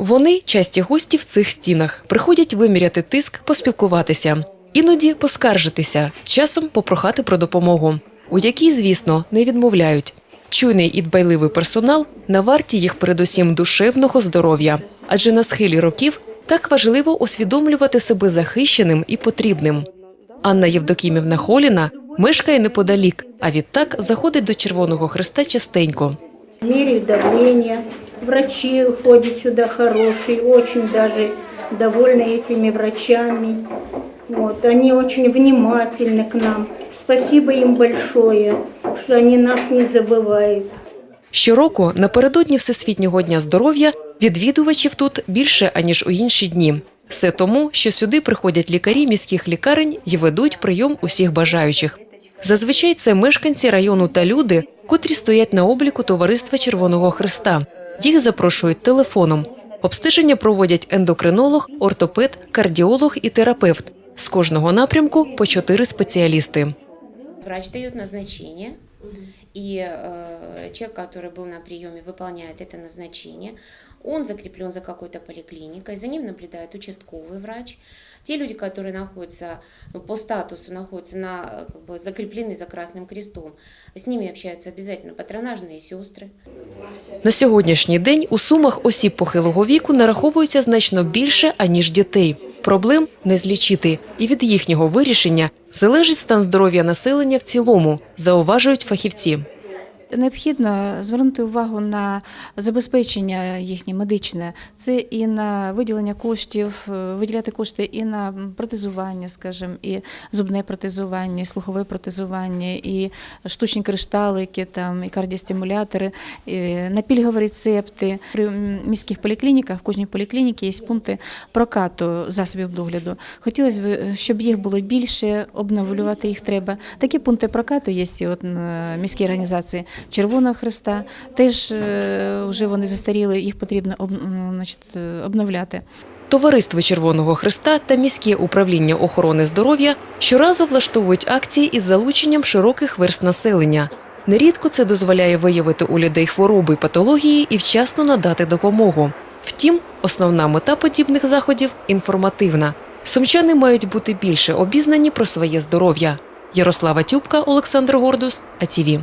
Вони часті гості в цих стінах, приходять виміряти тиск, поспілкуватися, іноді поскаржитися, часом попрохати про допомогу, у якій, звісно, не відмовляють. Чуйний і дбайливий персонал на варті їх передусім душевного здоров'я, адже на схилі років так важливо усвідомлювати себе захищеним і потрібним. Анна Євдокімівна Холіна мешкає неподалік, а відтак заходить до Червоного Христа частенько. Меряют давление. Врачи ходят сюда хорошие, очень даже довольны этими врачами. Вот, они очень внимательны к нам. Спасибо им большое, что они нас не забывают. Щороку напередодні Всесвітнього дня здоров'я відвідувачів тут більше аніж у інші дні. Все тому, що сюди приходять лікарі міських лікарень і ведуть прийом усіх бажаючих. Зазвичай це мешканці району та люди, котрі стоять на обліку товариства Червоного Христа. Їх запрошують телефоном. Обстеження проводять ендокринолог, ортопед, кардіолог і терапевт. З кожного напрямку по чотири спеціалісти. Врач дает назначение, и э, человек, который был на приеме, выполняет это назначение. Он закреплен за какой-то поликлиникой, за ним наблюдает участковый врач. Те люди, которые находятся ну, по статусу, находятся на, э, как бы, закреплены за Красным Крестом, с ними общаются обязательно патронажные сестры. На сьогоднішній день у сумах осіб похилого віку нараховується значно більше, аніж дітей. Проблем не злічити, і від їхнього вирішення залежить стан здоров'я населення в цілому, зауважують фахівці. Необхідно звернути увагу на забезпечення їхнє медичне. Це і на виділення коштів, е, виділяти кошти і на протезування, скажімо, і зубне протезування, і слухове протезування, і штучні кришталики, там, і кардіостимулятори, і на пільгові рецепти. При міських поліклініках, в кожній поліклініці є пункти прокату засобів догляду. Хотілося б, щоб їх було більше, обновлювати їх треба. Такі пункти прокату є і от міській організації Червоного Христа. Теж е, вже вони застаріли, їх потрібно е, обновляти. Товариство Червоного Христа та міське управління охорони здоров'я щоразу влаштовують акції із залученням широких верст населення. Нерідко це дозволяє виявити у людей хвороби й патології і вчасно надати допомогу. Втім, основна мета подібних заходів інформативна. Сумчани мають бути більше обізнані про своє здоров'я. Ярослава Тюбка, Олександр Гордус, АТВ.